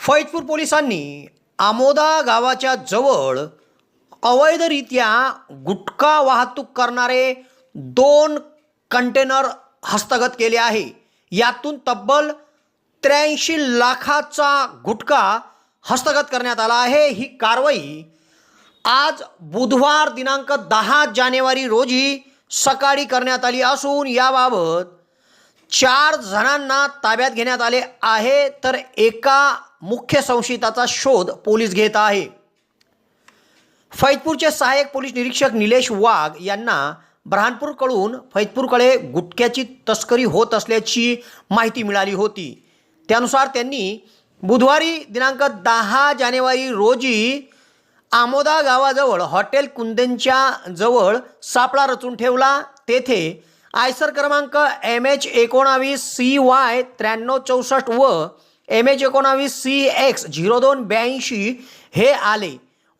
फैजपूर पोलिसांनी आमोदा गावाच्या जवळ अवैधरित्या गुटखा वाहतूक करणारे दोन कंटेनर हस्तगत केले आहे. यातून तब्बल त्र्याऐंशी लाखाचा गुटखा हस्तगत करण्यात आला आहे. ही कारवाई आज बुधवार दिनांक दहा जानेवारी रोजी सकाळी करण्यात आली असून याबाबत चार जणांना ताब्यात घेण्यात आले आहे तर एका मुख्य संशयिताचा शोध पोलीस घेत आहे. फैजपूरचे सहाय्यक पोलीस निरीक्षक निलेश वाघ यांना ब्रहानपूरकडून फैजपूरकडे गुटख्याची तस्करी होत असल्याची माहिती मिळाली होती. त्यानुसार त्यांनी बुधवारी दिनांक दहा जानेवारी रोजी आमोदा गावाजवळ हॉटेल कुंदेंच्या जवळ सापळा रचून ठेवला. तेथे आयसर क्रमांक एम एच एकोणावीस सी वाय त्र्याण्णव चौसष्ट व एम एच एकोणावीस सी एक्स झिरो दोन ब्याऐंशी हे आले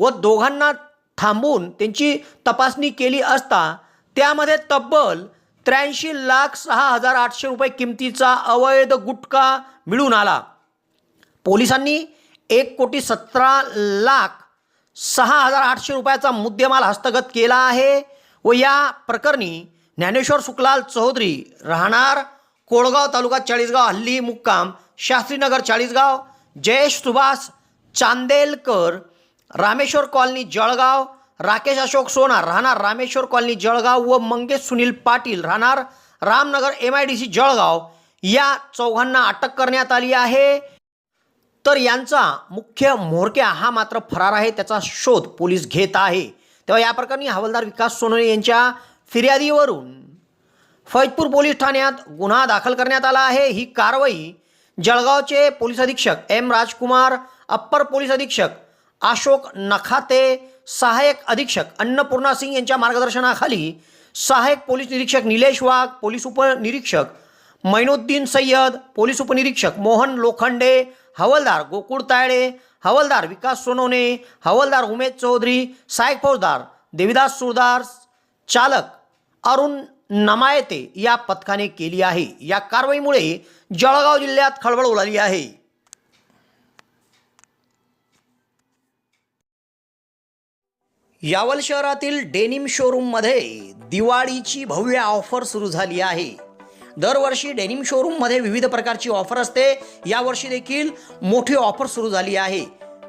व दोघांना थांबून त्यांची तपासणी केली असता त्यामध्ये तब्बल त्र्याऐंशी लाख सहा हजार आठशे रुपये किमतीचा अवैध गुटखा मिळून आला. पोलिसांनी एक कोटी सतरा लाख सहा हजार आठशे रुपयाचा मुद्देमाल हस्तगत केला आहे व या प्रकरणी ज्ञानेश्वर सुखलाल चौधरी राहणार कोळगाव तालुका चाळीसगाव हल्ली मुक्काम शास्त्रीनगर चाळीसगाव जयेश सुभाष चांदेलकर रामेश्वर कॉलनी जळगाव राकेश अशोक सोनार राहणार रामेश्वर कॉलनी जळगाव व मंगेश सुनील पाटील राहणार Ramnagar M I D C Jalgaon. या चौघांना अटक करण्यात आली आहे. तर यांचा मुख्य म्होरक्या हा मात्र फरार आहे त्याचा शोध पोलीस घेत आहे. तेव्हा या प्रकरणी हवालदार विकास सोनवणे यांच्या फिर्यादीवरून फैजपूर पोलीस ठाण्यात गुन्हा दाखल करण्यात आला आहे. ही कारवाई जळगावचे पोलीस अधीक्षक एम राजकुमार अप्पर पोलीस अधीक्षक अशोक नखाते सहाय्यक अधीक्षक अन्नपूर्णा सिंग यांच्या मार्गदर्शनाखाली सहाय्यक पोलीस निरीक्षक निलेश वाघ पोलीस उपनिरीक्षक मैनुद्दीन सय्यद पोलीस उपनिरीक्षक मोहन लोखंडे हवलदार गोकुळ तायडे हवलदार विकास सोनवणे हवलदार उमेश चौधरी सहाय्यक फौजदार देविदास सुरदार चालक अरुण नमायते या पथकाने केली आहे. या कारवाईमुळे जळगाव जिल्ह्यात खळबळ उडाली आहे. यावल शहरातील डेनिम शोरूममध्ये दिवाळीची भव्य ऑफर सुरू झाली आहे. दरवर्षी डेनिम शोरूममध्ये विविध प्रकारची ऑफर असते. यावर्षी देखील मोठी ऑफर सुरू झाली आहे.